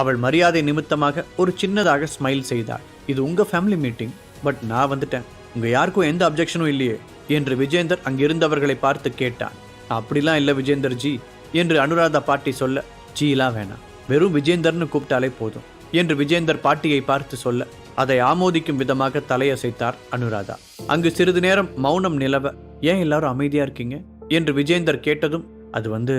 அவள் மரியாதை நிமித்தமாக ஒரு சின்னதாக ஸ்மைல் செய்தாள். இது உங்க ஃபேமிலி மீட்டிங் பட் நான் வந்துட்டேன். உங்க யாருக்கும் எந்த அப்ஜெக்ஷனும் இல்லையே என்று விஜேந்தர் அங்கிருந்தவர்களை பார்த்து கேட்டான். அப்படிலாம் இல்லை விஜேந்தர் ஜி என்று அனுராதா பாட்டி சொல்ல ஜீலாம் வேணாம். வெறும் விஜேந்தர்னு கூப்பிட்டாலே போதும் என்று விஜேந்தர் பாட்டியை பார்த்து சொல்ல அதை ஆமோதிக்கும் விதமாக தலையசைத்தார் அனுராதா. அங்கு சிறிது நேரம் மௌனம் நிலவ ஏன் எல்லாரும் அமைதியா இருக்கீங்க? என்று விஜேந்தர் கேட்டதும் அது வந்து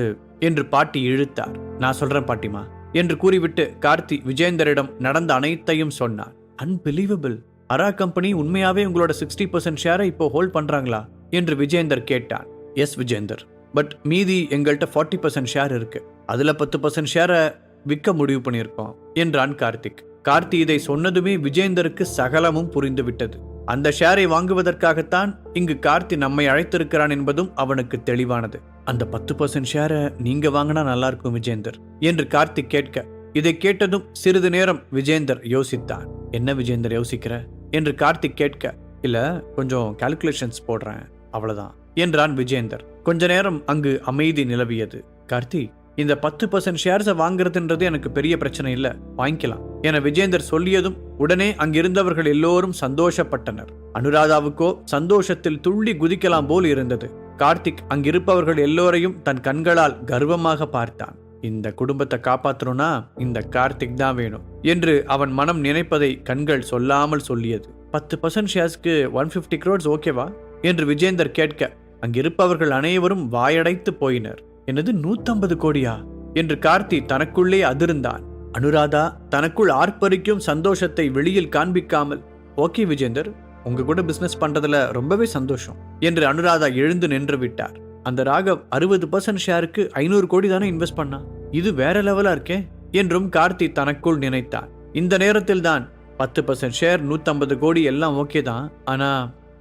என்று பாட்டி இழுத்தார். நான் சொல்றேன் பாட்டிமா என்று கூறிவிட்டு கார்த்தி விஜேந்தரிடம் நடந்த அனைத்தையும் சொன்னார். அன்பிலீவபிள் அரா கம்பெனி உண்மையாவே உங்களோட சிக்ஸ்டி பர்சன்ட் ஷேரை இப்போ ஹோல்ட் பண்றாங்களா? என்று விஜேந்தர் கேட்டான் எஸ் விஜேந்தர் பட் மீதி எங்கள்கிட்ட ஃபார்ட்டி பர்சன்ட் ஷேர் இருக்கு. அதுல பத்து பர்சன்ட் ஷேரை விற்க முடிவு பண்ணியிருக்கோம் என்றான் கார்த்திக். கார்த்தி இதை சொன்னதுமே விஜேந்தருக்கு சகலமும் புரிந்துவிட்டது. அந்த ஷேரை வாங்குவதற்காகத்தான் இங்கு கார்த்தி நம்மை அழைத்திருக்கிறான் என்பதும் அவனுக்கு தெளிவானது. அந்த பத்து பர்சன்ட் ஷேரை நீங்க வாங்கினா நல்லா இருக்கும் விஜேந்தர் என்று கார்த்திக் கேட்க இதை கேட்டதும் சிறிது நேரம் விஜேந்தர் யோசித்தான். என்ன விஜேந்தர் யோசிக்கிற? என்று கார்த்திக் கேட்க இல்ல கொஞ்சம் கால்குலேஷன்ஸ் போடுறேன் அவ்வளவுதான் என்றான் விஜேந்தர். கொஞ்ச நேரம் அங்கு அமைதி நிலவியது. கார்த்தி இந்த பத்து பர்சன்ட் ஷேர்ஸை வாங்குறதுன்றது எனக்கு பெரிய பிரச்சனை இல்லை. வாங்கிக்கலாம். என விஜேந்தர் சொல்லியதும் உடனே அங்கிருந்தவர்கள் எல்லோரும் சந்தோஷப்பட்டனர். அனுராதாவுக்கோ சந்தோஷத்தில் துள்ளி குதிக்கலாம் போல் இருந்தது. கார்த்திக் அங்கிருப்பவர்கள் எல்லோரையும் தன் கண்களால் கர்வமாக பார்த்தான். இந்த குடும்பத்தை காப்பாத்தணும்னா இந்த கார்த்திக் தான் வேணும் என்று அவன் மனம் நினைப்பதை கண்கள் சொல்லாமல் சொல்லியது. பத்து பர்சன்ட் ஷேர்ஸ்க்கு ஒன் பிப்டி க்ரோட்ஸ் ஓகேவா என்று விஜேந்தர் கேட்க அங்கிருப்பவர்கள் அனைவரும் வாயடைத்து போயினர். என்னது நூத்தம்பது கோடியா? என்று கார்த்தி தனக்குள்ளே அதிர்ந்தான் அனுராதா தனக்குள் ஆர்ப்பரிக்கும் சந்தோஷத்தை வெளியில் காண்பிக்காமல் ஓகே விஜேந்தர் உங்க கூட பிசினஸ் பண்றதுல ரொம்பவே சந்தோஷம் என்று அனுராதா எழுந்து நின்று விட்டார். அந்த ராகவ் அறுபது பர்சன்ட் ஷேருக்கு ஐநூறு கோடி தானே இன்வெஸ்ட் பண்ணா? இது வேற லெவலா இருக்கே என்றும் கார்த்தி தனக்குள் நினைத்தான் இந்த நேரத்தில் தான் பத்து பர்சன்ட் ஷேர் நூத்தம்பது கோடி எல்லாம் ஓகே தான் ஆனா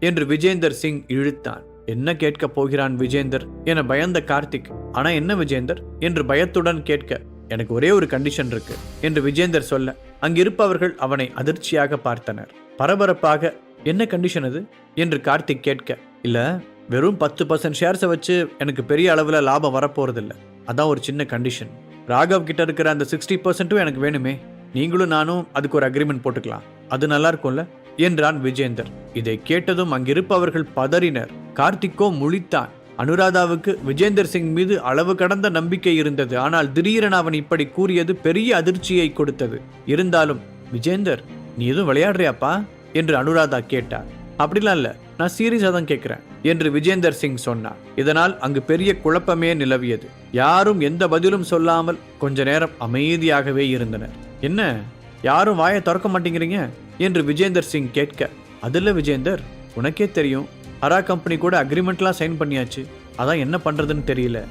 என்று விஜேந்தர் சிங் இழுத்தான் என்ன கேட்க போகிறான் விஜேந்தர்? என பயந்த கார்த்திக் ஆனா என்ன விஜேந்தர்? என்று பயத்துடன் கேட்க எனக்கு ஒரே ஒரு கண்டிஷன் இருக்கு என்று விஜேந்தர் சொல்ல அங்கிருப்பவர்கள் அவனை அதிர்ச்சியாக பார்த்தனர். பரபரப்பாக? என்ன கண்டிஷன் அது? என்று கார்த்திக் கேட்க இல்ல வெறும் பத்து பர்சன்ட் ஷேர்ஸை வச்சு எனக்கு பெரிய அளவில் லாபம் வரப்போறதில்ல. அதான் ஒரு சின்ன கண்டிஷன் ராகவ் கிட்ட இருக்கிற அந்த சிக்ஸ்டி பர்சன்ட்டும் எனக்கு வேணுமே. நீங்களும் நானும் அதுக்கு ஒரு அக்ரிமெண்ட் போட்டுக்கலாம். அது நல்லா இருக்கும்ல? என்றான் விஜேந்தர். இதை கேட்டதும் அங்கிருப்பவர்கள் பதறினர். கார்த்திக்கோ முழித்தான் அனுராதாவுக்கு விஜேந்தர் சிங் மீது அளவு கடந்த நம்பிக்கை இருந்தது. ஆனால் திடீரென அவன் இப்படி கூறியது பெரிய அதிர்ச்சியை கொடுத்தது. இருந்தாலும் விஜேந்தர் நீ எதுவும் விளையாடுறியாப்பா? என்று அனுராதா கேட்டார். அப்படிலாம் இல்ல நான் சீரியஸா தான் கேட்கிறேன் என்று விஜேந்தர் சிங் சொன்னார். இதனால் அங்கு பெரிய குழப்பமே நிலவியது. யாரும் எந்த பதிலும் சொல்லாமல் கொஞ்ச நேரம் அமைதியாகவே இருந்தனர். என்ன? யாரும் வாயை திறக்க மாட்டேங்கிறீங்க? என்று விஜேந்தர் சிங் கேட்க அதில் விஜேந்தர் உனக்கே தெரியும் ஹரா கம்பெனி கூட அக்ரிமெண்ட்லாம் சைன் பண்ணியாச்சு. அதான் என்ன பண்ணுறதுன்னு தெரியல.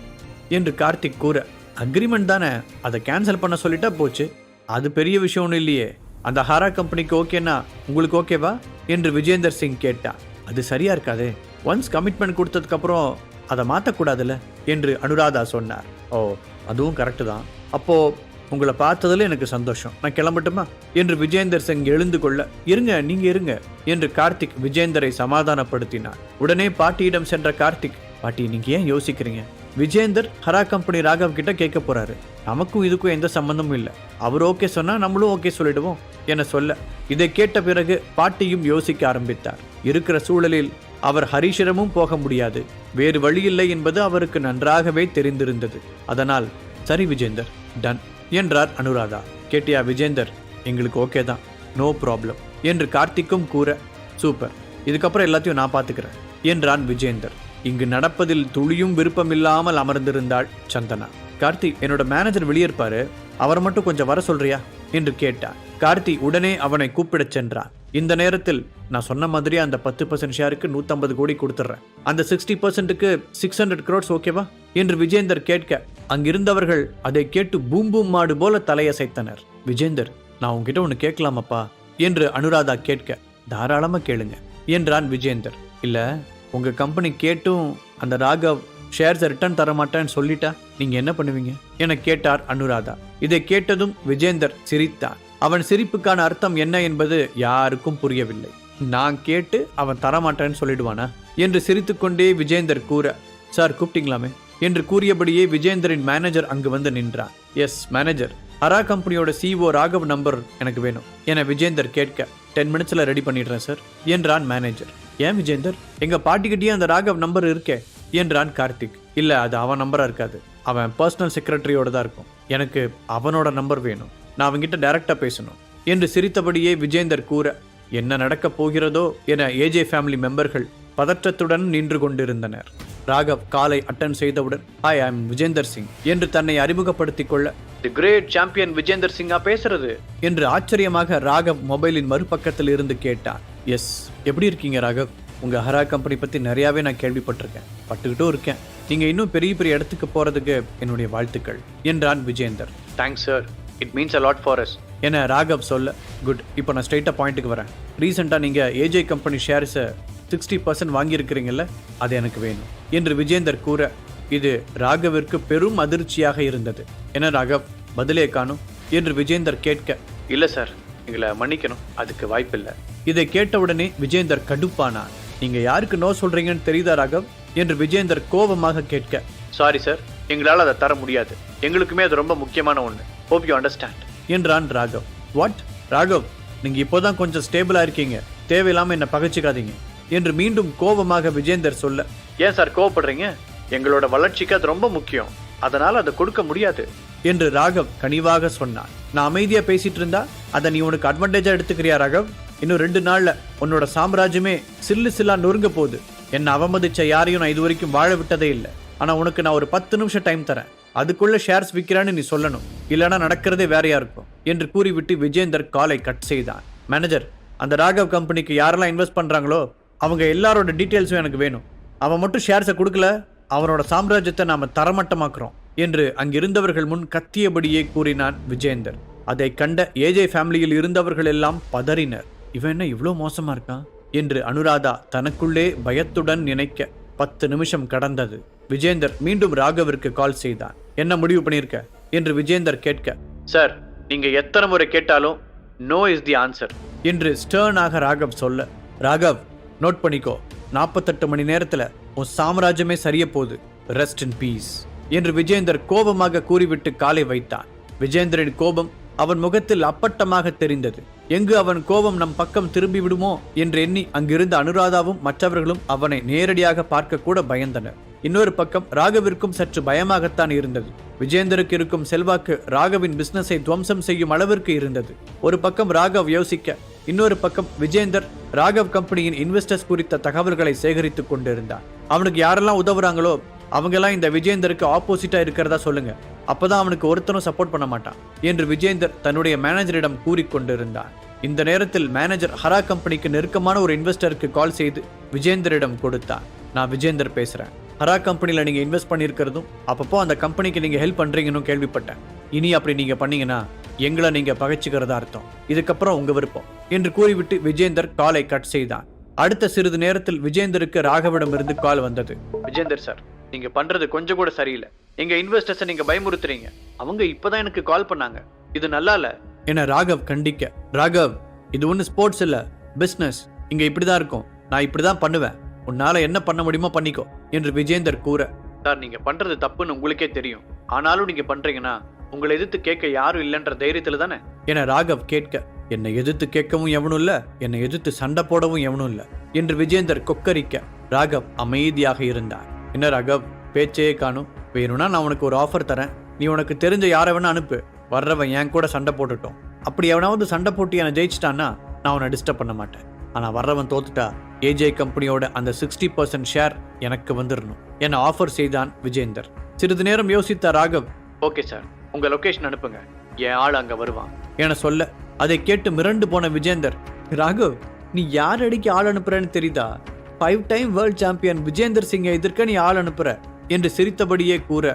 என்று கார்த்திக் கூற அக்ரிமெண்ட் தானே? அதை கேன்சல் பண்ண சொல்லிட்டா போச்சு. அது பெரிய விஷயம் ஒன்றும் இல்லையே. அந்த ஹாரா கம்பெனிக்கு ஓகேனா உங்களுக்கு ஓகேவா? என்று விஜேந்தர் சிங் கேட்டா அது சரியா இருக்காதே. ஒன்ஸ் கமிட்மெண்ட் கொடுத்ததுக்கப்புறம் அதை மாற்றக்கூடாதுல்ல என்று அனுராதா சொன்னார். ஓ அதுவும் கரெக்டு தான். அப்போது உங்களை பார்த்ததில் எனக்கு சந்தோஷம். நான் கிளம்பட்டுமா? என்று விஜேந்தர் சிங் எழுந்து கொள்ள இருங்க நீங்க இருங்க என்று கார்த்திக் விஜேந்தரை சமாதானப்படுத்தினார். உடனே பாட்டியிடம் சென்ற கார்த்திக் பாட்டி நீங்க ஏன் யோசிக்கிறீங்க? விஜேந்தர் ஹரா கம்பெனி ராகவ் கிட்ட கேட்க போறாரு. நமக்கும் இதுக்கும் எந்த சம்பந்தமும் இல்லை. அவர் ஓகே சொன்னா நம்மளும் ஓகே சொல்லிடுவோம் என சொல்ல இதை கேட்ட பிறகு பாட்டியும் யோசிக்க ஆரம்பித்தார். இருக்கிற சூழலில் அவர் ஹரிஷிடமும் போக முடியாது. வேறு வழியில்லை என்பது அவருக்கு நன்றாகவே தெரிந்திருந்தது. அதனால் சரி விஜேந்தர் டன் என்றார் அனுராதா. கேட்டியா விஜேந்தர் எங்களுக்கு ஓகே தான் நோ ப்ராப்ளம் என்று கார்த்திக்கும் கூற சூப்பர் இதுக்கப்புறம் எல்லாத்தையும் நான் பார்த்துக்கிறேன் என்றான் விஜேந்தர். இங்கு நடப்பதில் துளியும் விருப்பமில்லாமல் அமர்ந்திருந்தாள் சந்தனா. கார்த்தி என்னோட மேனேஜர் வெளியே அவர் மட்டும் கொஞ்சம் வர சொல்றியா என்று கேட்டார் கார்த்தி உடனே அவனை கூப்பிடச் சென்றான். இந்த நேரத்தில் நான் சொன்ன மாதிரி அந்த பத்து பர்சன்ட் ஷேருக்கு நூற்றம்பது கோடி கொடுத்துட்றேன். அந்த சிக்ஸ்டி பர்சன்ட்டுக்கு சிக்ஸ் ஹண்ட்ரட் க்ரோட்ஸ் ஓகேவா என்று விஜேந்தர் கேட்க அங்கிருந்தவர்கள் அதை கேட்டு பூம் பூம் மாடு போல தலையசைத்தனர். விஜேந்தர் நான் உங்ககிட்ட ஒன்று கேட்கலாமப்பா? என்று அனுராதா கேட்க தாராளமாக கேளுங்க என்றான் விஜேந்தர். இல்லை உங்க கம்பெனி கேட்டும் அந்த ராகவ் ஷேர்ஸை ரிட்டர்ன் தரமாட்டேன்னு சொல்லிட்டா நீங்கள் என்ன பண்ணுவீங்க? என கேட்டார் அனுராதா. இதை கேட்டதும் விஜேந்தர் சிரித்தார். அவன் சிரிப்புக்கான அர்த்தம் என்ன என்பது யாருக்கும் புரியவில்லை. நான் கேட்டு அவன் தரமாட்டேன்னு சொல்லிடுவானா? என்று சிரித்துக்கொண்டே விஜேந்தர் கூற சார் கூப்பிட்டீங்களாமே? என்று கூறியபடியே விஜேந்தரின் மேனேஜர் அங்கு வந்து நின்றான். எஸ் மேனேஜர் அரா கம்பெனியோட சிஓ ராகவ் நம்பர் எனக்கு வேணும். என விஜேந்தர் கேட்க டென் மினிட்ஸ்ல ரெடி பண்ணிடுறேன் சார் என்றான் மேனேஜர் ஏன் விஜேந்தர்? எங்க பாட்டிக்கிட்டேயே அந்த ராகவ் நம்பர் இருக்கே என்றான் கார்த்திக். இல்ல அது அவன் நம்பரா இருக்காது. அவன் பர்சனல் செக்ரட்டரியோட தான் இருக்கும். எனக்கு அவனோட நம்பர் வேணும். நான் அவங்ககிட்ட டைரக்டாக பேசணும். என்று சிரித்தபடியே விஜேந்தர் கூற என்ன நடக்கப் போகிறதோ? என ஏஜே ஃபேமிலி மெம்பர்கள் பதற்றத்துடன் நின்று கொண்டிருந்தனர். ராகவ் காலை அட்டன் செய்தவுடன் hi I am Vijender Singh என்று தன்னை அறிமுகப்படுத்திக் கொள்ள தி கிரேட் சாம்பியன் விஜேந்தர் சிங்கா பேசுறது? என்று ஆச்சரியமாக ராகவ் மொபைலின் மறுபக்கத்தில் இருந்து கேட்டார். எஸ் எப்படி இருக்கீங்க ராகவ்? உங்க ஹரா கம்பெனி பத்தி நிறையாவே நான் கேள்விப்பட்டிருக்கேன். பட்டுக்கிட்டும் இருக்கேன். நீங்க இன்னும் பெரிய பெரிய இடத்துக்கு போறதுக்கு என்னுடைய வாழ்த்துக்கள் என்றான் Vijender. Thanks sir it means a lot for us என ராகவ் சொல்ல. குட் இப்போ நான் ஸ்ட்ரைட்டாக பாயிண்ட்டுக்கு வரேன். ரீசெண்டாக நீங்கள் ஏஜே கம்பெனி ஷேர்ஸை சிக்ஸ்டி பர்சன்ட் வாங்கியிருக்கிறீங்கல்ல அது எனக்கு வேணும். என்று விஜேந்தர் கூற இது ராகவிற்கு பெரும் அதிர்ச்சியாக இருந்தது. என்ன ராகவ்? பதிலே காணும். என்று விஜேந்தர் கேட்க இல்லை சார் எங்களை மன்னிக்கணும். அதுக்கு வாய்ப்பில்லை இதை கேட்டவுடனே விஜேந்தர் கடுப்பானார். நீங்க யாருக்கு நோ சொல்றீங்கன்னு தெரியுதா ராகவ்? என்று விஜேந்தர் கோபமாக கேட்க சாரி சார் எங்களால் அதை தர முடியாது. எங்களுக்குமே அது ரொம்ப முக்கியமான ஒன்று ஹோப் யூ அண்டர்ஸ்டாண்ட் என்றான் ராகவ். வாட் ராகவ் நீங்க இப்போதான் கொஞ்சம் ஸ்டேபிளா இருக்கீங்க. தேவையில்லாம என்ன பகைச்சிக்காதீங்க என்று மீண்டும் கோபமாக விஜேந்தர் சொல்ல ஏன் சார் கோவப்படுறீங்க? எங்களோட வளர்ச்சிக்கு அது ரொம்ப முக்கியம். அதனால அதை கொடுக்க முடியாது. என்று ராகவ் கனிவாக சொன்னான். நான் அமைதியா பேசிட்டு இருந்தா அதை நீ உனக்கு அட்வான்டேஜா எடுத்துக்கிறியா ராகவ்? இன்னும் ரெண்டு நாள்ல உன்னோட சாம்ராஜ்யமே சில்லு சில்லா நொறுங்க போகுது. என்னை அவமதிச்ச யாரையும் நான் இது வரைக்கும் வாழ விட்டதே இல்லை. ஆனா உனக்கு நான் ஒரு பத்து நிமிஷம் டைம் தரேன். அதுக்குள்ள ஷேர்ஸ் விற்கிறான்னு நீ சொல்லணும். இல்லைன்னா நடக்கிறதே வேறையா இருக்கும்? என்று கூறிவிட்டு விஜேந்தர் காலை கட் செய்தான். மேனேஜர் அந்த ராகவ் கம்பெனிக்கு யாரெல்லாம் இன்வெஸ்ட் பண்றாங்களோ அவங்க எல்லாரோட டீட்டெயில்ஸும் எனக்கு வேணும். அவன் மட்டும் ஷேர்ஸை கொடுக்கல அவனோட சாம்ராஜ்யத்தை நாம தரமட்டமாக்குறோம் என்று அங்கிருந்தவர்கள் முன் கத்தியபடியே கூறினான் விஜேந்தர். அதை கண்ட ஏஜே ஃபேமிலியில் இருந்தவர்கள் எல்லாம் பதறினர். இவன் என்ன இவ்வளோ மோசமா இருக்கான்? என்று அனுராதா தனக்குள்ளே பயத்துடன் நினைக்க பத்து நிமிஷம் கடந்தது. விஜேந்தர் மீண்டும் ராகவிற்கு கால் செய்தான். என்ன முடிவு பண்ணியிருக்க? என்று விஜேந்தர் கேட்க சார் நீங்க எத்தனை முறை கேட்டாலும் நோ இஸ் தி ஆன்சர் என்று ஸ்டர்னாக ராகவ் சொல்ல ராகவ் நோட் பண்ணிக்கோ நாற்பத்தெட்டு மணி நேரத்தில் உன் சாம்ராஜ்யமே சரிய போகுது. ரெஸ்ட் இன் பீஸ் என்று விஜேந்தர் கோபமாக கூறிவிட்டு காலை வைத்தான். விஜேந்தரின் கோபம் அவன் முகத்தில் அப்பட்டமாக தெரிந்தது. எங்கு அவன் கோபம் நம் பக்கம் திரும்பி விடுமோ? என்று எண்ணி அங்கிருந்த அனுராதாவும் மற்றவர்களும் அவனை நேரடியாக பார்க்க கூட பயந்தனர். இன்னொரு பக்கம் ராகவிற்கும் சற்று பயமாகத்தான் இருந்தது. விஜேந்தருக்கு இருக்கும் செல்வாக்கு ராகவின் பிசினஸை துவம்சம் செய்யும் அளவிற்கு இருந்தது. ஒரு பக்கம் ராகவ் யோசிக்க இன்னொரு பக்கம் விஜேந்தர் ராகவ் கம்பெனியின் இன்வெஸ்டர்ஸ் குறித்த தகவல்களை சேகரித்துக் கொண்டிருந்தார் அவனுக்கு யாரெல்லாம் உதவுறாங்களோ அவங்கெல்லாம் இந்த விஜேந்தருக்கு ஆப்போசிட்டா இருக்கிறதா சொல்லுங்க. அப்பதான் அவனுக்கு ஒருத்தனும் சப்போர்ட் பண்ண மாட்டான் என்று விஜேந்தர் தன்னுடைய மேனேஜரிடம் கூறிக்கொண்டிருந்தார் இந்த நேரத்தில் மேனேஜர் ஹரா கம்பெனிக்கு நெருக்கமான ஒரு இன்வெஸ்டருக்கு கால் செய்து விஜேந்தரிடம் கொடுத்தான். நான் விஜேந்தர் பேசுறேன். ஹரா கம்பெனியில் நீங்க இன்வெஸ்ட் பண்ணியிருக்கிறதும் அப்பப்போ அந்த கம்பெனிக்கு நீங்க ஹெல்ப் பண்றீங்கன்னு கேள்விப்பட்டேன். இனி அப்படி நீங்க பண்ணீங்கன்னா எங்களை நீங்க பகைச்சுக்கிறதா அர்த்தம். இதுக்கப்புறம் உங்க விருப்பம். என்று கூறிவிட்டு விஜேந்தர் காலை கட் செய்தான். அடுத்த சிறிது நேரத்தில் விஜேந்தருக்கு ராகவிடமிருந்து கால் வந்தது. விஜேந்தர் சார் நீங்க பண்றது கொஞ்சம் கூட சரியில்லை. எங்க இன்வெஸ்டர்ஸை நீங்க பயமுறுத்துறீங்க. அவங்க இப்பதான் எனக்கு கால் பண்ணாங்க. இது நல்லா இல்ல. என ராகவ் கண்டிக்க. ராகவ் இது ஒண்ணு ஸ்போர்ட்ஸ் இல்ல. பிசினஸ் இங்க இப்படிதான் இருக்கும். நான் இப்படிதான் பண்ணுவேன். உன்னால என்ன பண்ண முடியுமோ பண்ணிக்கோ என்று விஜேந்தர் கூற. சார் நீங்க பண்றது தப்புன்னு உங்களுக்கே தெரியும். ஆனாலும் நீங்க பண்றீங்கன்னா உங்களை எதிர்த்து கேட்க யாரும் இல்லைன்ற தைரியத்துல தானே? என ராகவ் கேட்க என்னை எதிர்த்து கேட்கவும் எவனும் இல்ல என்னை எதிர்த்து சண்டை போடவும் எவனும் இல்ல என்று விஜேந்தர் கொக்கரிக்க ராகவ் அமைதியாக இருந்தார். என்ன ராகவ் பேச்சே காணும். வேணும்னா நான் உனக்கு ஒரு ஆஃபர் தரேன். நீ உனக்கு தெரிஞ்ச யாரை வேணா அனுப்பு. வர்றவன் என் கூட சண்டை போட்டுட்டோம். அப்படி எவனாவது சண்டை போட்டு என்னை ஜெயிச்சிட்டான்னா நான் அவனை டிஸ்டர்ப் பண்ண மாட்டேன். ஆனால் வர்றவன் தோத்துட்டா ஏஜே கம்பெனியோட அந்த சிக்ஸ்டி பர்சன்ட் ஷேர் எனக்கு வந்துடணும் என ஆஃபர் செய்தான் விஜேந்தர். சிறிது நேரம் யோசித்த ராகவ் ஓகே சார் உங்க லொகேஷன் அனுப்புங்க. என் ஆள் அங்க வருவான். என சொல்ல அதை கேட்டு மிரண்டு போன விஜேந்தர் ராகவ் நீ யார் அடிக்க ஆள் அனுப்புறன்னு தெரியுதா? Five time world champion Vijender சிங்கை எதிர்க்க நீ ஆள் அனுப்புற என்று சிரித்தபடியே கூற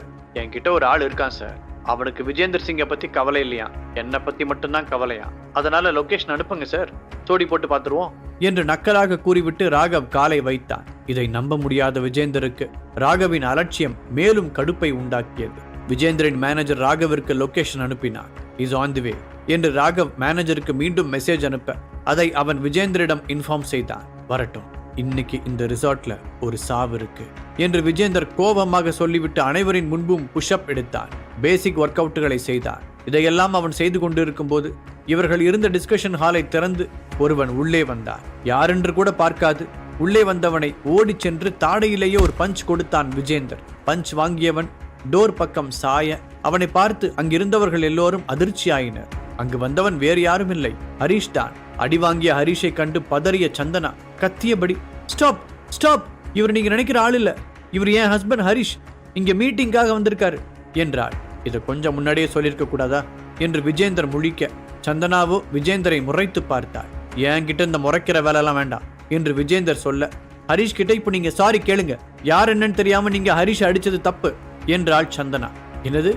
என்கிட்ட ஒரு ஆள் இருக்கான் சார். அவனுக்கு விஜேந்தர் சிங்கை பத்தி கவலை இல்லையா? என்னை பத்தி மட்டும்தான் கவலையா? அதனால லொகேஷன் அனுப்புங்க சார் சோடி போட்டு பார்த்துருவோம். என்று நக்கலாக கூறிவிட்டு ராகவ் காலை வைத்தான் இதை நம்ப முடியாத விஜேந்தருக்கு ராகவின் அலட்சியம் மேலும் கடுப்பை உண்டாக்கியது. விஜேந்தரின் மேனேஜர் ராகவிற்கு லொகேஷன் அனுப்பினார். இஸ் ஆன் தி வே என்று ராகவ் மேனேஜருக்கு மீண்டும் மெசேஜ் அனுப்ப அதை அவன் விஜேந்தரிடம் இன்ஃபார்ம் செய்தான். வரட்டும் இன்னைக்கு இந்த ரிசார்ட்ல ஒரு சாவு இருக்கு என்று விஜேந்தர் கோபமாக சொல்லிவிட்டு அனைவரின் முன்பும் புஷ்அப் எடுத்தார் பேசிக் ஒர்க் அவுட்டுகளை செய்தார். இதையெல்லாம் அவன் செய்து கொண்டிருக்கும் போது இவர்கள் இருந்த டிஸ்கஷன் ஹாலை திறந்து ஒருவன் உள்ளே வந்தார் யாரென்று கூட பார்க்காது. உள்ளே வந்தவனை ஓடிச் சென்று தாடையிலேயே ஒரு பஞ்ச் கொடுத்தான் விஜேந்தர். பஞ்ச் வாங்கியவன் டோர் பக்கம் சாய அவனை பார்த்து அங்கிருந்தவர்கள் எல்லோரும் அதிர்ச்சியாயினர். அங்கு வந்தவன் வேறு யாரும் இல்லை. ஹரீஷ் தான். அடி வாங்கிய ஹரிஷை கண்டு பதறிய சந்தனா கத்தியபடி ஸ்டாப் ஸ்டாப் இவர் நீங்க நினைக்கிற ஆள் இல்ல. இவர் என் ஹஸ்பண்ட் ஹரிஷ். இங்க மீட்டிங்காக வந்திருக்காரு என்றாள். இதை கொஞ்சம் முன்னாடியே சொல்லியிருக்க கூடாதா என்று விஜேந்தர் முழிக்க சந்தனாவோ விஜேந்தரை முறைத்து பார்த்தாள். என்கிட்ட இந்த முறைக்கிற வேலைலாம் வேண்டாம் என்று விஜேந்தர் சொல்ல ஹரிஷ் கிட்ட இப்போ நீங்க சாரி கேளுங்க. யார் என்னன்னு தெரியாம நீங்க ஹரிஷ் அடிச்சது தப்பு என்றாள் சந்தனா. என்னது?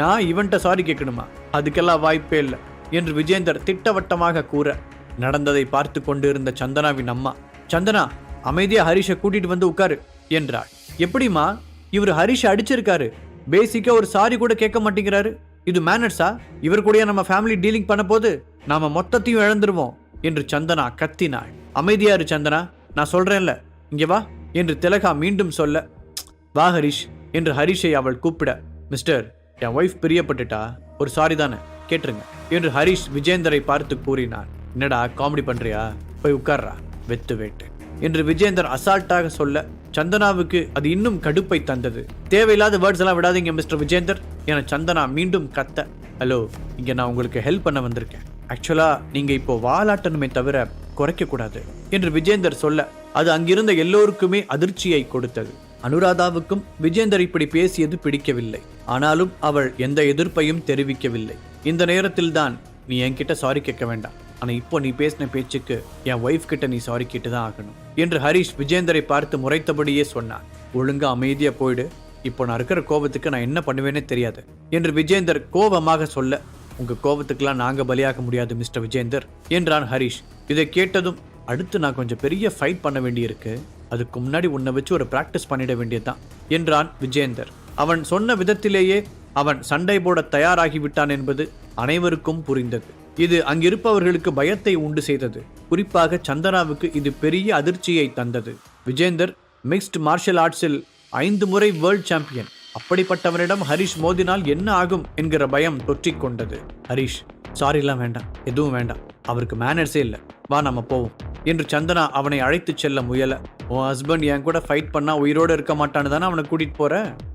நான் இவன்ட்ட சாரி கேட்கணுமா? அதுக்கெல்லாம் வாய்ப்பே இல்லை என்று விஜேந்தர் திட்டவட்டமாக கூற நடந்ததை பார்த்து கொண்டு இருந்த சந்தனாவின் அம்மா சந்தனா அமைதியா ஹரிஷை கூட்டிட்டு வந்து உட்காரு என்றாள். எப்படிம்மா? இவர் ஹரிஷ் அடிச்சிருக்காரு. பேசிக்காக ஒரு சாரி கூட கேட்க மாட்டேங்கிறாரு. இது மேனர்ஸா இவர் கூடயே நம்ம ஃபேமிலி டீலிங் பண்ண போது நாம மொத்தத்தையும் இழந்துருவோம் என்று சந்தனா கத்தினாள். அமைதியா இரு சந்தனா நான் சொல்றேன்ல இங்க வா என்று திலகா மீண்டும் சொல்ல வா ஹரிஷ் என்று ஹரிஷை அவள் கூப்பிட மிஸ்டர் என் ஒய்ஃப் பிரியப்பட்டுட்டா? ஒரு சாரி தானே கேட்டுருங்க என்று ஹரிஷ் விஜேந்தரை பார்த்து கூறினார். என்னடா காமெடி பண்றியா? போய் உட்கார்றா வெத்து வேட்டு. என்று விஜேந்தர் அசால்ட்டாக சொல்ல சந்தனாவுக்கு அது இன்னும் கடுப்பை தந்தது. தேவையில்லாத வேர்ட்ஸ் எல்லாம் விடாதீங்க மிஸ்டர் விஜேந்தர் என சந்தனா மீண்டும் கத்த ஹலோ இங்க நான் உங்களுக்கு ஹெல்ப் பண்ண வந்திருக்கேன். ஆக்சுவலா நீங்க இப்போ வாலாட்டணுமே தவிர குறைக்க கூடாது என்று விஜேந்தர் சொல்ல அது அங்கிருந்த எல்லோருக்குமே அதிர்ச்சியை கொடுத்தது. அனுராதாவுக்கும் விஜேந்தர் இப்படி பேசியது பிடிக்கவில்லை. ஆனாலும் அவள் எந்த எதிர்ப்பையும் தெரிவிக்கவில்லை. இந்த நேரத்தில்தான் நீ என்கிட்ட சாரி கேட்க வேண்டாம். ஆனால் இப்போ நீ பேசின பேச்சுக்கு என் ஒய்ஃப் கிட்ட நீ சாரி கேட்டு தான் ஆகணும். என்று ஹரிஷ் விஜேந்தரை பார்த்து முறைத்தபடியே சொன்னான். ஒழுங்கா அமைதியாக போயிடு. இப்போ நான் இருக்கிற கோபத்துக்கு நான் என்ன பண்ணுவேனே தெரியாது. என்று விஜேந்தர் கோபமாக சொல்ல உங்க கோபத்துக்கெல்லாம் நாங்கள் பலியாக முடியாது மிஸ்டர் விஜேந்தர் என்றான் ஹரிஷ். இதை கேட்டதும் அடுத்து நான் கொஞ்சம் பெரிய ஃபைட் பண்ண வேண்டியிருக்கு. அதுக்கு முன்னாடி உன்னை வச்சு ஒரு ப்ராக்டிஸ் பண்ணிட வேண்டியதுதான் என்றான் விஜேந்தர். அவன் சொன்ன விதத்திலேயே அவன் சண்டை போட தயாராகி விட்டான் என்பது அனைவருக்கும் புரிந்தது. இது அங்கிருப்பவர்களுக்கு பயத்தை உண்டு செய்தது. குறிப்பாக சந்தனாவுக்கு இது பெரிய அதிர்ச்சியை தந்தது. விஜேந்தர் மிக்ஸ்ட் மார்ஷல் ஆர்ட்ஸில் ஐந்து முறை வேர்ல்ட் சாம்பியன் அப்படிப்பட்டவனிடம் ஹரிஷ் மோதினால் என்ன ஆகும் என்கிற பயம் தொற்றிக் கொண்டது. ஹரிஷ் சாரிலாம் வேண்டாம் எதுவும் வேண்டாம். அவருக்கு மேனர்ஸே இல்லை. வா நம்ம போவோம். என்று சந்தனா அவனை அழைத்துச் செல்ல முயல. உன் ஹஸ்பண்ட் என் கூட ஃபைட் பண்ணால் உயிரோடு இருக்க மாட்டான்னு தானே அவனை கூட்டிகிட்டு போகிற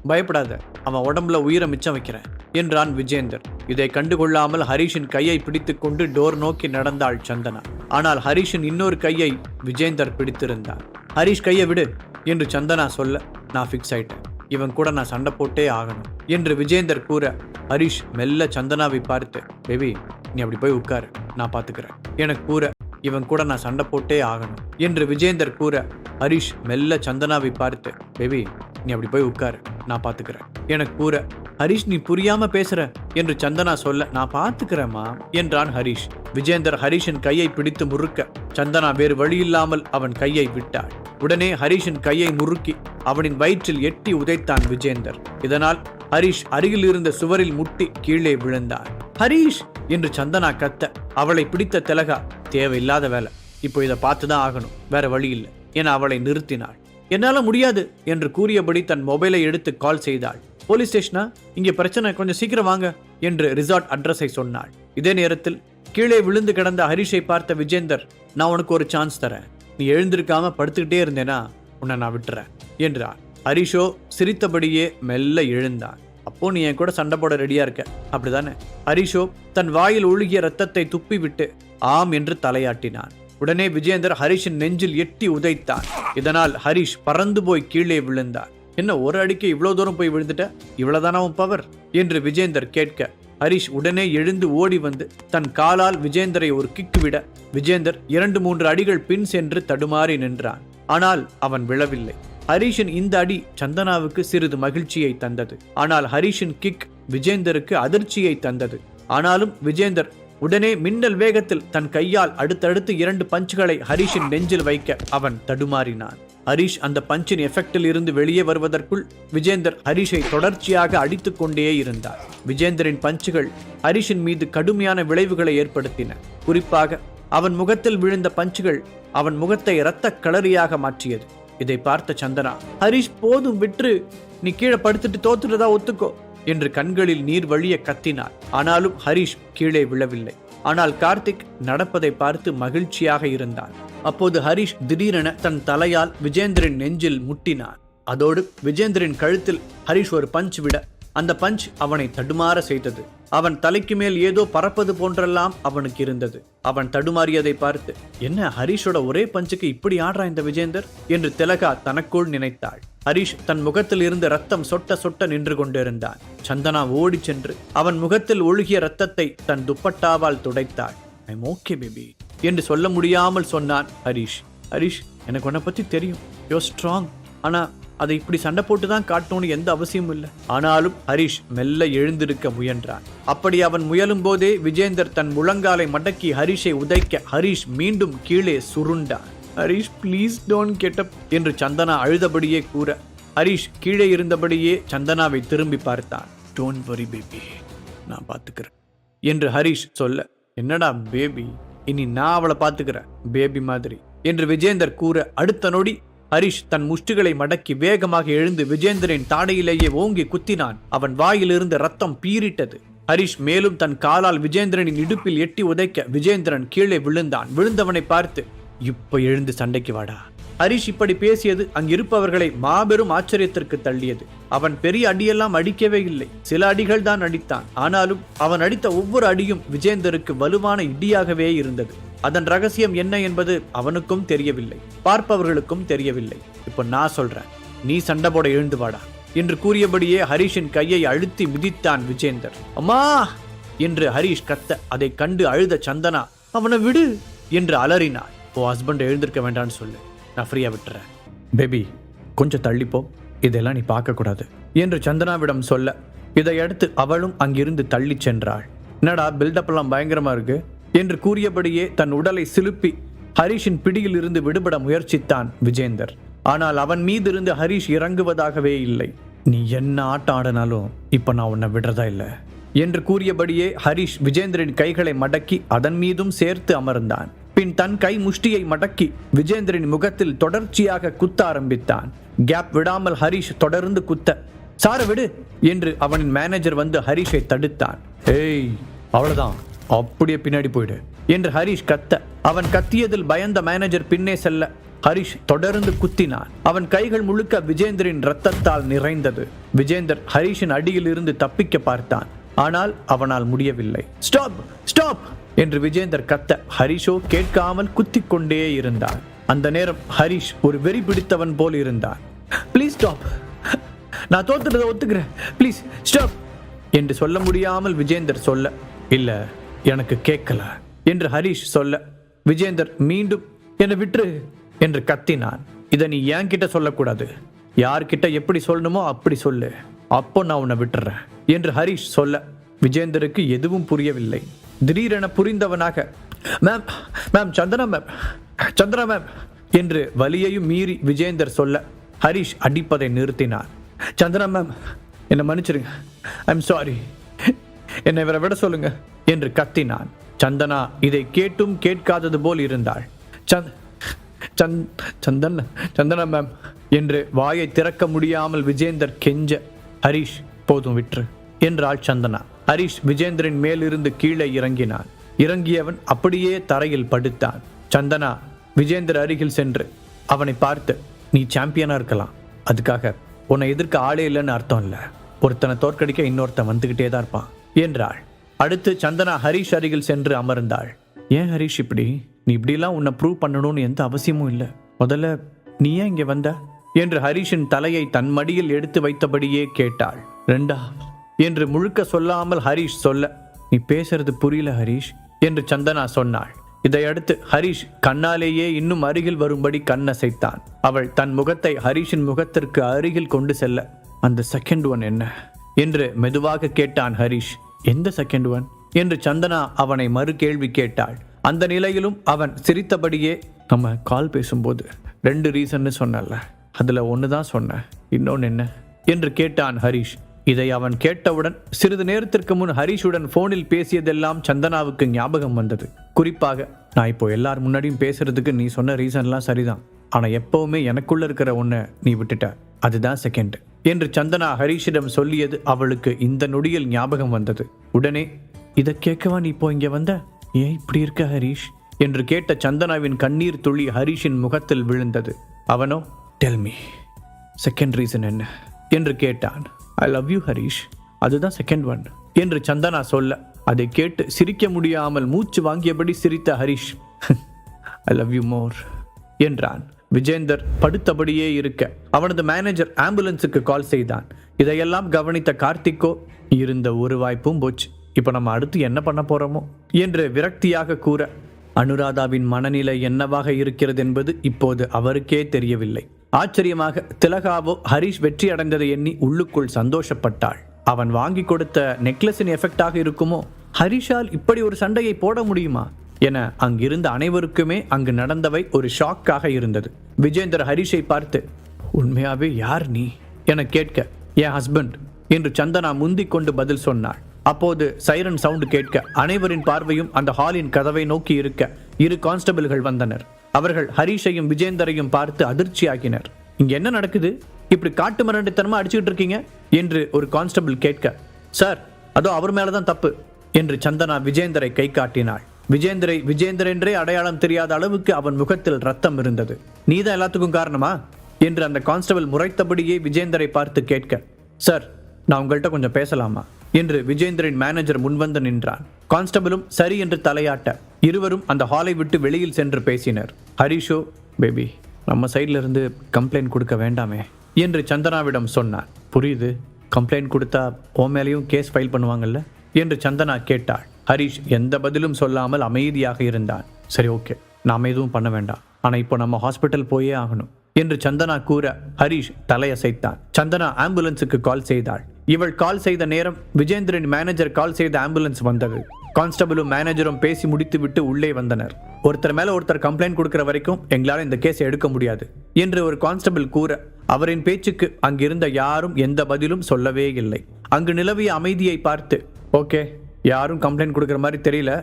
பயப்படாத. அவன் உடம்புல உயிரை மிச்சம் வைக்கிறேன் என்றான் விஜேந்தர். இதை கண்டுகொள்ளாமல் ஹரீஷின் கையை பிடித்துக்கொண்டு டோர் நோக்கி நடந்தாள் சந்தனா. ஆனால் ஹரீஷின் இன்னொரு கையை விஜேந்தர் பிடித்திருந்தார். ஹரிஷ் கையை விடு என்று சந்தனா சொல்ல நான் ஃபிக்ஸ் ஆயிட்டேன். இவன் கூட நான் சண்டை போட்டே ஆகணும் என்று விஜேந்தர் கூற ஹரிஷ் மெல்ல சந்தனாவை பார்த்து பேபி நீ அப்படி போய் உட்காரு நான் பார்த்துக்கிறேன் எனக்கு கூற இவன் கூட நான் சண்டை போட்டே ஆகணும் என்று விஜேந்தர் கூற ஹரிஷ் மெல்ல சந்தனாவை பார்த்து பேபி நீ அப்படி போய் உட்காரு நான் பாத்துக்கிறேன். எனக்கு கூற ஹரிஷ் நீ புரியாம பேசுற என்று சந்தனா சொல்ல நான் பாத்துக்கிறேம்மா என்றான் ஹரிஷ். விஜேந்தர் ஹரிஷின் கையை பிடித்து முறுக்க சந்தனா வேறு வழியில்லாமல் அவன் கையை விட்டாள். உடனே ஹரிஷின் கையை முறுக்கி அவனின் வயிற்றில் எட்டி உதைத்தான் விஜேந்தர். இதனால் ஹரிஷ் அருகில் இருந்த சுவரில் முட்டி கீழே விழுந்தார் ஹரிஷ் என்று சந்தனா கத்த அவளை பிடித்த திலகா தேவையில்லாத வேலை. இப்போ இதை பார்த்து தான் ஆகணும் வேற வழி இல்லை. என அவளை நிறுத்தினாள். என்னால முடியாது என்று கூறியபடி தன் மொபைலை எடுத்து கால் செய்தாள். போலீஸ் ஸ்டேஷனா? இங்கே பிரச்சனை கொஞ்சம் சீக்கிரம் வாங்க என்று ரிசார்ட் அட்ரஸை சொன்னாள். இதே நேரத்தில் கீழே விழுந்து கிடந்த ஹரிஷை பார்த்த விஜேந்தர் நான் உனக்கு ஒரு சான்ஸ் தரேன். நீ எழுந்திருக்காம படுத்துக்கிட்டே இருந்தேனா? உன்னை நான் விட்டுறேன் என்றார். ஹரிஷோ சிரித்தபடியே மெல்ல எழுந்தான். அப்போ நீ என் கூட சண்டை போட ரெடியா இருக்க. அப்படிதானே? ஹரிஷோ தன் வாயில் ஒழுகிய ரத்தத்தை துப்பிவிட்டு ஆம் என்று தலையாட்டினான். உடனே விஜேந்தர் ஹரிஷின் நெஞ்சில் எட்டி உதைத்தான். இதனால் ஹரிஷ் பறந்து போய் கீழே விழுந்தார் என்ன ஒரு அடிக்கு இவ்வளவு தூரம் போய் விழுந்துட்ட? இவ்வளவுதானா உன் பவர் என்று விஜேந்தர் கேட்க ஹரிஷ் உடனே எழுந்து ஓடி வந்து தன் காலால் விஜேந்தரை ஒரு கிக்கு விட விஜேந்தர் இரண்டு மூன்று அடிகள் பின் சென்று தடுமாறி நின்றான். ஆனால் அவன் விழவில்லை. ஹரீஷின் இந்த அடி சந்தனாவுக்கு சிறிது மகிழ்ச்சியை தந்தது. ஆனால் ஹரீஷின் கிக் விஜேந்தருக்கு அதிர்ச்சியை தந்தது. ஆனாலும் விஜேந்தர் உடனே மின்னல் வேகத்தில் தன் கையால் அடுத்தடுத்து இரண்டு பஞ்சுகளை ஹரிஷின் நெஞ்சில் வைக்க அவன் தடுமாறினான். ஹரிஷ் அந்த பஞ்சின் எஃபெக்டில் இருந்து வெளியே வருவதற்குள் விஜேந்தர் ஹரிஷை தொடர்ச்சியாக அடித்துக் கொண்டே இருந்தார். விஜேந்தரின் பஞ்சுகள் ஹரீஷின் மீது கடுமையான விளைவுகளை ஏற்படுத்தின. குறிப்பாக அவன் முகத்தில் விழுந்த பஞ்சுகள் அவன் முகத்தை இரத்த களரியாக மாற்றியது. இதை பார்த்த சந்தனா ஹரிஷ் போதும் விற்று நீ கீழே படுத்துட்டு தோத்துட்டதா ஒத்துக்கோ. என்று கண்களில் நீர் வழிய கத்தினார். ஆனாலும் ஹரிஷ் கீழே விழவில்லை. ஆனால் கார்த்திக் நடப்பதை பார்த்து மகிழ்ச்சியாக இருந்தான் அப்போது ஹரிஷ் திடீரென தன் தலையால் விஜேந்திரன் நெஞ்சில் முட்டினார். அதோடு விஜேந்திரன் கழுத்தில் ஹரிஷ் ஒரு பஞ்ச் விட அந்த பஞ்ச் அவனை தடுமாற செய்தது. அவன் தலைக்கு மேல் ஏதோ பறப்பது போன்றெல்லாம் அவனுக்கு இருந்தது. அவன் தடுமாறியதை பார்த்து என்ன ஹரிஷோட ஒரே பஞ்சுக்கு இப்படி ஆடுறா இந்த விஜேந்தர்? என்று திலகா தனக்குள் நினைத்தாள். ஹரிஷ் தன் முகத்தில் இருந்து ரத்தம் சொட்ட சொட்ட நின்று கொண்டிருந்தான். சந்தனா ஓடி சென்று அவன் முகத்தில் ஒழுகிய ரத்தத்தை தன் துப்பட்டாவால் துடைத்தாள். ஐம் ஓகே பேபி என்று சொல்ல முடியாமல் சொன்னான் ஹரிஷ். ஹரிஷ் எனக்கு உன்னை பத்தி தெரியும். யோ ஸ்ட்ராங் ஆனா அதை இப்படி சண்டை போட்டு தான் காட்டணும்னு எந்த அவசியமும் இல்லை. ஆனாலும் ஹரிஷ் மெல்ல எழுந்திருக்க முயன்றான். அப்படி அவன் முயலும் போதே விஜேந்தர் தன் முழங்காலை மடக்கி ஹரிஷை உதைக்க ஹரிஷ் மீண்டும் கீழே சுருண்டான். Harish please don't get up என்று சந்தனா அழுதபடியே கூற ஹரிஷ் கீழே இருந்தபடியே சந்தனாவை திரும்பி பார்த்தான். டோன்ட் வரி பேபி நான் பார்த்துக்கிறேன் என்று ஹரிஷ் சொல்ல என்னடா பேபி இனி நான் அவளை பார்த்துக்கிறேன் பேபி மாதிரி என்று விஜேந்தர் கூற அடுத்த நொடி ஹரிஷ் தன் முஷ்டிகளை மடக்கி வேகமாக எழுந்து விஜேந்திரன் தாடையிலேயே ஓங்கி குத்தினான். அவன் வாயிலிருந்து ரத்தம் பீரிட்டது ஹரிஷ் மேலும் தன் காலால் விஜேந்திரனின் இடுப்பில் எட்டி உதைக்க விஜேந்திரன் கீழே விழுந்தான். விழுந்தவனை பார்த்து இப்ப எழுந்து சண்டைக்கு வாடா. ஹரிஷ் இப்படி பேசியது அங்கிருப்பவர்களை மாபெரும் ஆச்சரியத்திற்கு தள்ளியது. அவன் பெரிய அடியெல்லாம் அடிக்கவே இல்லை. சில அடிகள் தான் அடித்தான். ஆனாலும் அவன் அடித்த ஒவ்வொரு அடியும் விஜேந்தருக்கு வலுவான இடியாகவே இருந்தது. அதன் ரகசியம் என்ன என்பது அவனுக்கும் தெரியவில்லை. பார்ப்பவர்களுக்கும் தெரியவில்லை. இப்போ நான் சொல்றேன். நீ சண்டை போட எழுந்து வாடா. என்று கூறியபடியே ஹரிஷின் கையை அழுத்தி மிதித்தான் விஜேந்தர். அம்மா! என்று ஹரிஷ் கத்த அதை கண்டு அழுத சந்தனா அவனை விடு என்று அலறினாள் ஓ ஹஸ்பண்ட் எழுந்திருக்க வேண்டாம்னு சொல்லு. நான் ஃப்ரீயாக விட்டுறேன். பேபி கொஞ்சம் தள்ளிப்போ. இதெல்லாம் நீ பார்க்கக்கூடாது. என்று சந்தனாவிடம் சொல்ல இதையடுத்து அவளும் அங்கிருந்து தள்ளி சென்றாள். என்னடா பில்டப் எல்லாம் பயங்கரமா இருக்கு? என்று கூறியபடியே தன் உடலை சிலுப்பி ஹரிஷின் பிடியில் இருந்து விடுபட முயற்சித்தான் விஜேந்தர். ஆனால் அவன் மீது இருந்து ஹரிஷ் இறங்குவதாகவே இல்லை. நீ என்ன ஆட்டம் ஆடினாலும் இப்ப நான் உன்னை விடுறதா இல்லை? என்று கூறியபடியே ஹரிஷ் விஜேந்தரின் கைகளை மடக்கி அதன் மீதும் சேர்த்து அமர்ந்தான். பின் தன் கை முஷ்டியை மடக்கி விஜேந்திரின் முகத்தில் தொடர்ச்சியாக குத்த ஆரம்பித்தான். கேப் விடாமல் ஹரிஷ் தொடர்ந்து குத்த சார விடு என்று அவனின் மேனேஜர் வந்து ஹரிஷை தடுத்தான். ஏய் அவ்வளவுதான் அப்படியே பின்னாடி போயிடு என்று ஹரிஷ் கத்த. அவன் கத்தியதில் பயந்த மேனேஜர் பின்னே செல்ல ஹரிஷ் தொடர்ந்து குத்தினான். அவன் கைகள் முழுக்க விஜேந்தரின் ரத்தத்தால் நிறைந்தது. விஜேந்தர் ஹரிஷின் அடியில் இருந்து தப்பிக்க பார்த்தான். ஆனால் அவனால் முடியவில்லை. ஸ்டாப் ஸ்டாப் என்று விஜேந்தர் கத்த ஹரிஷோ கேட்காமல் குத்திக் கொண்டே இருந்தான் அந்த நேரம் ஹரிஷ் ஒரு வெறி பிடித்தவன் போல் இருந்தான் ப்ளீஸ் ஸ்டாப் நான் தோத்துறதை ஒத்துக்கிறேன். ப்ளீஸ் ஸ்டாப் என்று சொல்ல முடியாமல் விஜேந்தர் சொல்ல இல்ல எனக்கு கேட்கல. என்று ஹரிஷ் சொல்ல விஜேந்தர் மீண்டும் என்னை விட்டுரு என்று கத்தினான். இதை நீ ஏன் கிட்ட சொல்லக்கூடாது. யார்கிட்ட எப்படி சொல்லணுமோ அப்படி சொல்லு. அப்போ நான் உன்னை விட்டுறேன் என்று ஹரிஷ் சொல்ல விஜேந்தருக்கு எதுவும் புரியவில்லை. திடீரென புரிந்தவனாக ma'am ma'am Chandana ma'am Chandra ma'am என்று வலியையும் மீறி விஜேந்தர் சொல்ல ஹரிஷ் அடிப்பதை நிறுத்தினார். சந்தனா மேம் என்னை மன்னிச்சிருங்க. ஐம் சாரி என்னை இவரை விட சொல்லுங்க என்று கத்தினான். சந்தனா இதை கேட்டும் கேட்காதது போல் இருந்தாள். சந்த் சந்த் சந்தன் சந்தனா மேம் என்று வாயை திறக்க முடியாமல் விஜேந்தர் கெஞ்ச ஹரிஷ் போதும் விற்று என்றாள் சந்தனா. ஹரிஷ் விஜேந்திரன் மேலிருந்து கீழே இறங்கினான். இறங்கியவன் அப்படியே தரையில் படுத்தான். சந்தனா விஜேந்தர் அருகில் சென்று அவனை பார்த்து நீ சாம்பியனாக இருக்கலாம். அதுக்காக உன்னை எதிர்க்க ஆளே இல்லைன்னு அர்த்தம் இல்லை. ஒருத்தனை தோற்கடிக்க இன்னொருத்தன் வந்துகிட்டே தான் இருப்பான் என்றாள். அடுத்து சந்தனா ஹரிஷ் அருகில் சென்று அமர்ந்தாள். ஏன் ஹரிஷ் இப்படி? நீ இப்படிலாம் உன்னை ப்ரூவ் பண்ணணும்னு எந்த அவசியமும் இல்லை. முதல்ல நீ ஏன் இங்கே வந்த? என்று ஹரிஷின் தலையை தன் மடியில் எடுத்து வைத்தபடியே கேட்டாள். ரெண்டா? என்று முழுக்க சொல்லாமல் ஹரிஷ் சொல்ல நீ பேசுறது புரியல ஹரிஷ் என்று சந்தனா சொன்னாள். இதையடுத்து ஹரிஷ் கண்ணாலேயே இன்னும் அருகில் வரும்படி கண்ணசைத்தான். அவள் தன் முகத்தை ஹரிஷின் முகத்திற்கு அருகில் கொண்டு செல்ல அந்த செகண்ட் ஒன் என்ன? என்று மெதுவாக கேட்டான் ஹரிஷ். எந்த செகண்ட் ஒன் என்று சந்தனா அவனை மறு கேள்வி கேட்டாள். அந்த நிலையிலும் அவன் சிரித்தபடியே நம்ம கால் பேசும்போது ரெண்டு ரீசன்னு சொன்னல அதில் ஒன்று தான் சொன்னேன் இன்னொன்று என்ன? என்று கேட்டான் ஹரிஷ். இதை அவன் கேட்டவுடன் சிறிது நேரத்திற்கு முன் ஹரிஷுடன் போனில் பேசியதெல்லாம் சந்தனாவுக்கு ஞாபகம் வந்தது. குறிப்பாக நான் இப்போ எல்லார் முன்னாடியும் பேசுறதுக்கு நீ சொன்ன ரீசன்லாம் சரிதான். ஆனால் எப்பவுமே எனக்குள்ள இருக்கிற ஒன்றை நீ விட்டுட்ட. அதுதான் செகண்ட் என்று சந்தனா ஹரிஷிடம் சொல்லியது அவளுக்கு இந்த நொடியில் ஞாபகம் வந்தது. உடனே இதை கேட்கவா நீ இப்போ இங்கே வந்த? ஏன் இப்படி இருக்க ஹரிஷ்? என்று கேட்ட சந்தனாவின் கண்ணீர் துளி ஹரிஷின் முகத்தில் விழுந்தது. அவனோ டெல்மி செகண்ட் ரீசன் என்ன? என்று கேட்டான். ஐ லவ் யூ ஹரிஷ் அதுதான் செகண்ட் ஒன் என்று சந்தனா சொல்ல அதை கேட்டு சிரிக்க முடியாமல் மூச்சு வாங்கியபடி சிரித்த Harish I love you more என்றான். விஜேந்தர் படுத்தபடியே இருக்க அவனது மேனேஜர் ஆம்புலன்ஸுக்கு கால் செய்தான். இதையெல்லாம் கவனித்த கார்த்திக்கோ இருந்த ஒரு வாய்ப்பும் போச்சு. இப்போ நம்ம அடுத்து என்ன பண்ண போகிறோமோ என்று விரக்தியாக கூற அனுராதாவின் மனநிலை என்னவாக இருக்கிறது என்பது இப்போது அவருக்கே தெரியவில்லை. ஆச்சரியமாக திலகாவோ ஹரிஷ் வெற்றி அடைந்ததை எண்ணி உள்ளுக்குள் சந்தோஷப்பட்டாள். அவன் வாங்கி கொடுத்த நெக்லஸின் எஃபெக்டாக இருக்குமோ? ஹரிஷால் இப்படி ஒரு சண்டையை போட முடியுமா? என அங்கிருந்த அனைவருக்குமே அங்கு நடந்தவை ஒரு ஷாக்காக இருந்தது. விஜேந்தர் ஹரிஷை பார்த்து உண்மையாவே யார் நீ? என கேட்க என் ஹஸ்பண்ட் என்று சந்தனா முந்தி கொண்டு பதில் சொன்னாள். அப்போது சைரன் சவுண்ட் கேட்க அனைவரின் பார்வையும் அந்த ஹாலின் கதவை நோக்கி இருக்க இரு கான்ஸ்டபிள்கள் வந்தனர். அவர்கள் ஹரிஷையும் விஜேந்தரையும் பார்த்து அதிர்ச்சியாகினர் இங்க என்ன நடக்குது? இப்படி காட்டு மிரண்டுத்தனமா அடிச்சுக்கிட்டு இருக்கீங்க? என்று ஒரு கான்ஸ்டபிள் கேட்க சார் அதோ அவர் மேலதான் தப்பு என்று சந்தனா விஜேந்தரை கை காட்டினாள். விஜேந்தரை விஜேந்தர் என்றே அடையாளம் தெரியாத அளவுக்கு அவன் முகத்தில் ரத்தம் இருந்தது. நீதான் எல்லாத்துக்கும் காரணமா? என்று அந்த கான்ஸ்டபிள் முறைத்தபடியே விஜேந்தரை பார்த்து கேட்க சார் நான் உங்கள்கிட்ட கொஞ்சம் பேசலாமா? என்று விஜேந்தரின் மேனேஜர் முன்வந்து நின்றான். கான்ஸ்டபிளும் சரி என்று தலையாட்ட இருவரும் அந்த ஹாலை விட்டு வெளியில் சென்று பேசினர். ஹரிஷோ பேபி நம்ம சைடுல இருந்து கம்ப்ளைண்ட் கொடுக்க வேண்டாமே என்று சந்தனாவிடம் சொன்னார். புரியுது கம்ப்ளைண்ட் கொடுத்தா ஓ மேலேயும் கேஸ் ஃபைல் பண்ணுவாங்கல்ல? என்று சந்தனா கேட்டாள். ஹரிஷ் எந்த பதிலும் சொல்லாமல் அமைதியாக இருந்தான். சரி ஓகே நாம் எதுவும் பண்ண வேண்டாம். ஆனால் இப்போ நம்ம ஹாஸ்பிட்டல் போயே ஆகணும். என்று சந்தனா கூற ஹரிஷ் தலையசைத்தான். சந்தனா ஆம்புலன்ஸுக்கு கால் செய்தாள். இவள் கால் செய்த நேரம் விஜேந்திரன் மேனேஜர் கால் செய்த ஆம்புலன்ஸ் வந்தது. கான்ஸ்டபிளும் மேனேஜரும் பேசி முடித்துவிட்டு உள்ளே வந்தனர். ஒருத்தர் மேல ஒருத்தர் கம்ப்ளைண்ட் கொடுக்கிற வரைக்கும் எங்களால் இந்த கேஸை எடுக்க முடியாது என்று ஒரு கான்ஸ்டபிள் கூற அவரின் பேச்சுக்கு அங்கிருந்த யாரும் எந்த பதிலும் சொல்லவே இல்லை. அங்கு நிலவிய அமைதியை பார்த்து ஓகே யாரும் கம்ப்ளைண்ட் கொடுக்குற மாதிரி தெரியல.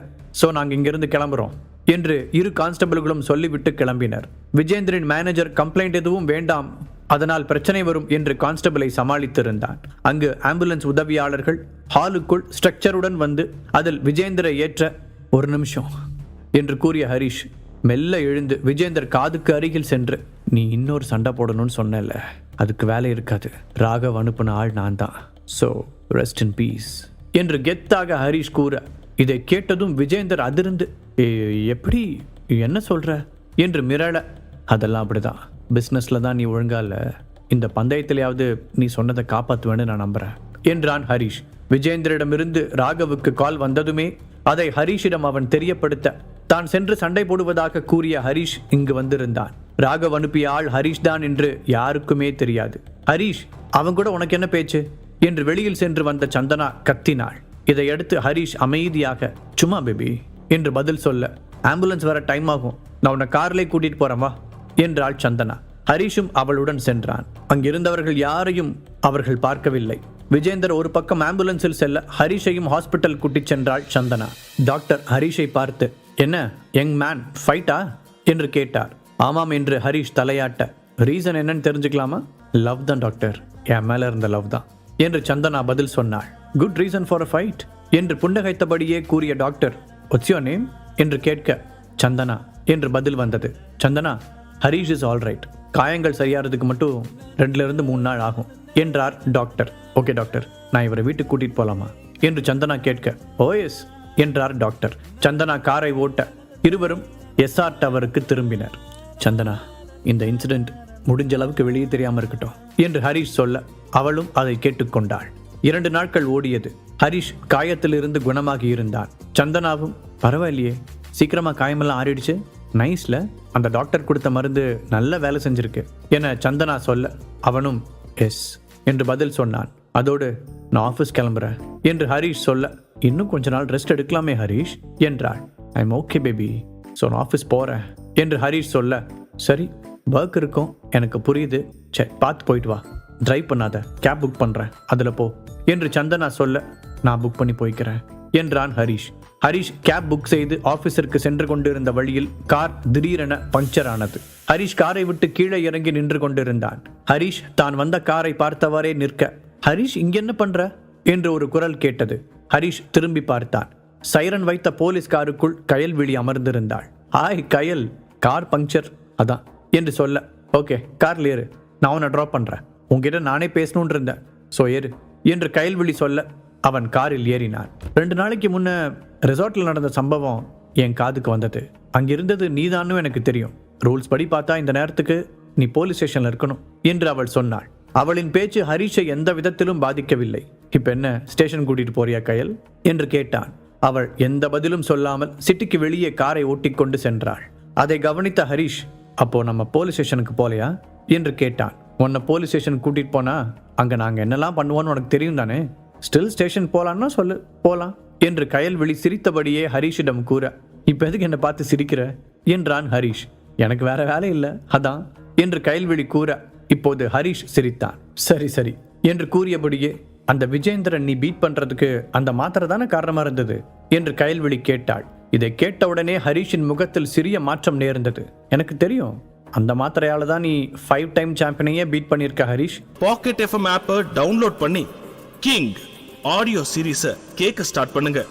ஸோ நாங்கள் இங்கிருந்து கிளம்புறோம். என்று இரு கான்ஸ்டபிள்களும் சொல்லிவிட்டு கிளம்பினர். விஜேந்திரின் மேனேஜர் கம்ப்ளைண்ட் எதுவும் வேண்டாம் அதனால் பிரச்சனை வரும் என்று கான்ஸ்டபிளை சமாளித்திருந்தான். அங்கு ஆம்புலன்ஸ் உதவியாளர்கள் ஹாலுக்குள் ஸ்ட்ரக்சருடன் வந்து அதில் விஜேந்திரை ஏற்ற ஒரு நிமிஷம் என்று கூறிய ஹரிஷ் மெல்ல எழுந்து விஜேந்தர் காதுக்கு அருகில் சென்று நீ இன்னொரு சண்டை போடணும்னு சொன்னல அதுக்கு வேலை இருக்காது. ராகவ் அனுப்பின ஆள் நான் தான். ஸோ ரெஸ்ட் இன் பீஸ் என்று கெத்தாக ஹரிஷ் கூற இதை கேட்டதும் விஜேந்தர் அதிர்ந்து எப்படி என்ன சொல்கிற என்று மிரள. அதெல்லாம் அப்படிதான். பிஸ்னஸில் தான் நீ ஒழுங்கா இல்லை. இந்த பந்தயத்திலேயாவது நீ சொன்னதை காப்பாற்றுவேன்னு நான் நம்புகிறேன் என்றான் ஹரிஷ். விஜேந்திரிடமிருந்து ராகவுக்கு கால் வந்ததுமே அதை ஹரிஷிடம் அவன் தெரியப்படுத்த தான் சென்று சண்டை போடுவதாக கூறிய ஹரிஷ் இங்கு வந்திருந்தான். ராகவ் அனுப்பிய ஆள் ஹரீஷ் தான் என்று யாருக்குமே தெரியாது. ஹரிஷ் அவன் கூட உனக்கு என்ன பேச்சு? என்று வெளியில் சென்று வந்த சந்தனா கத்தினாள். இதையடுத்து ஹரிஷ் அமைதியாக சும்மா பேபி என்று பதில் சொல்ல ஆம்புலன்ஸ் வர டைம் ஆகும். நான் உன்னை கார்லேயே கூட்டிட்டு போகிறேன் வா என்றாள் சந்தனா. ஹரிஷும் அவளுடன் சென்றான். அங்கிருந்தவர்கள் யாரையும் அவர்கள் பார்க்கவில்லை. விஜேந்தர் ஒரு பக்கம் ஆம்புலன்ஸில் செல்ல ஹரிஷையும் ஹாஸ்பிட்டல் கூட்டிச் சென்றாள் சந்தனா. டாக்டர் ஹரிஷை பார்த்து என்ன யங் மேன் ஃபைட்டா என்று கேட்டார். ஆமாம் என்று ஹரிஷ் தலையாட்ட ரீசன் என்னன்னு தெரிஞ்சுக்கலாமா? லவ் தான் டாக்டர். என் மேலே இருந்த லவ் தான். என்று சந்தனா பதில் சொன்னாள். Good reason for a fight என்று புன்னகைத்தபடியே கூறிய டாக்டர் ஒட்ஸ் யோர் நேம் என்று கேட்க சந்தனா என்று பதில் வந்தது. Chandana Harish is all right. காயங்கள் சரியாறதுக்கு மட்டும் ரெண்டுல இருந்து மூணு நாள் ஆகும் என்றார் டாக்டர். ஓகே டாக்டர் நான் இவரை வீட்டுக்கு கூட்டிட்டு போகலாமா என்று சந்தனா கேட்க oh ஓஎஸ் என்றார் டாக்டர். சந்தனா காரை ஓட்ட இருவரும் எஸ்ஆர் டவருக்கு திரும்பினர். சந்தனா இந்த இன்சிடென்ட் முடிஞ்ச அளவுக்கு வெளியே தெரியாம இருக்கட்டும் என்று ஹரிஷ் சொல்ல அவளும் அதை கேட்டுக்கொண்டாள். இரண்டு நாட்கள் ஓடியது. ஹரிஷ் காயத்திலிருந்து குணமாகி இருந்தான். சந்தனாவும் பரவாயில்லையே சீக்கிரமா காயமெல்லாம் ஆறிடுச்சு. நைஸ்ல அந்த டாக்டர் கொடுத்த மருந்து நல்ல வேலை செஞ்சிருக்கு என சந்தனா சொல்ல அவனும் எஸ் என்று பதில் சொன்னான். அதோடு நான் ஆஃபீஸ் கிளம்புறேன் என்று ஹரிஷ் சொல்ல இன்னும் கொஞ்ச நாள் ரெஸ்ட் எடுக்கலாமே ஹரிஷ் என்றாள். ஐம் ஓகே பேபி ஸோ நான் ஆஃபீஸ் போகிறேன் என்று ஹரிஷ் சொல்ல சரி ஒர்க் இருக்கும். எனக்கு புரியுது. சரி பார்த்து போயிட்டு வா டிரைவ் பண்ணாத. கேப் புக் பண்ணுறேன் அதில் போ. என்று சந்தனா சொல்ல நான் புக் பண்ணி போய்க்கிறேன். என்றான் ஹரிஷ். ஹரிஷ் கேப் புக் செய்து ஆபீஸிற்கு சென்று கொண்டிருந்த வழியில் கார் திடீரென பங்க்சர் ஆனது. ஹரிஷ் காரை விட்டு கீழே இறங்கி நின்று கொண்டிருந்தான். ஹரிஷ் தான் வந்த காரை பார்த்தவாறே நிற்க ஹரிஷ் இங்க என்ன பண்ற? என்று ஒரு குரல் கேட்டது. ஹரிஷ் திரும்பி பார்த்தான். சைரன் வைத்த போலீஸ் காருக்குள் கயல்விழி அமர்ந்திருந்தாள். ஆய் கயல் கார் பங்க்சர் அதான். என்று சொல்ல ஓகே கார்ல ஏறு. நான் உன்னை ட்ராப் பண்றேன். உங்ககிட்ட நானே பேசணும்னு இருந்தேன் ஸோ ஏறு என்று கைல்விழி சொல்ல அவன் காரில் ஏறினான். ரெண்டு நாளைக்கு முன்ன ரிசார்ட்ல நடந்த சம்பவம் என் காதுக்கு வந்தது. அங்கிருந்தது நீதான்னு எனக்கு தெரியும். ரூல்ஸ் படி பார்த்தா இந்த நேரத்துக்கு நீ போலீஸ் ஸ்டேஷன்ல இருக்கணும் என்று அவள் சொன்னாள். அவளின் பேச்சு ஹரிஷை எந்த விதத்திலும் பாதிக்கவில்லை. இப்ப என்ன ஸ்டேஷன் கூட்டிட்டு போறியா கயல்? என்று கேட்டான். அவள் எந்த பதிலும் சொல்லாமல் சிட்டிக்கு வெளியே காரை ஓட்டிக்கொண்டு சென்றாள். அதை கவனித்த ஹரிஷ் அப்போ நம்ம போலீஸ் ஸ்டேஷனுக்கு போலையா? என்று கேட்டான். உன்னை போலீஸ் ஸ்டேஷன் கூட்டிட்டு போனா அங்க நாங்க என்னெல்லாம் பண்ணுவோன்னு உனக்கு தெரியும் தானே? ஸ்டில் ஸ்டேஷன் போலான்னா சொல்லு போலாம் என்று கயல்விழி சிரித்தபடியே ஹரிஷிடம் கூற. இப்ப எதுக்கு என்னை பார்த்து சிரிக்கிற? என்றான் ஹரிஷ். எனக்கு வேற வேலை இல்லை அதான் என்று கயல்விழி கூற. இப்போது ஹரிஷ் சிரித்தான். சரி சரி என்று கூறியபடியே அந்த விஜேந்திரன் நீ பீட் பண்றதுக்கு அந்த மாத்திரை தானே காரணமா இருந்தது? என்று கயல்விழி கேட்டாள். இதை கேட்டவுடனே ஹரிஷின் முகத்தில் சிறிய மாற்றம் நேர்ந்தது. எனக்கு தெரியும். அந்த மாத்திரையால தான் நீ ஃபைவ் டைம் சாம்பியனையே பீட் பண்ணியிருக்க ஹரிஷ். பாக்கெட் எஃப்எம் ஆப்பை டவுன்லோட் பண்ணி கிங் ஆடியோ சீரீஸை கேட்க ஸ்டார்ட் பண்ணுங்க.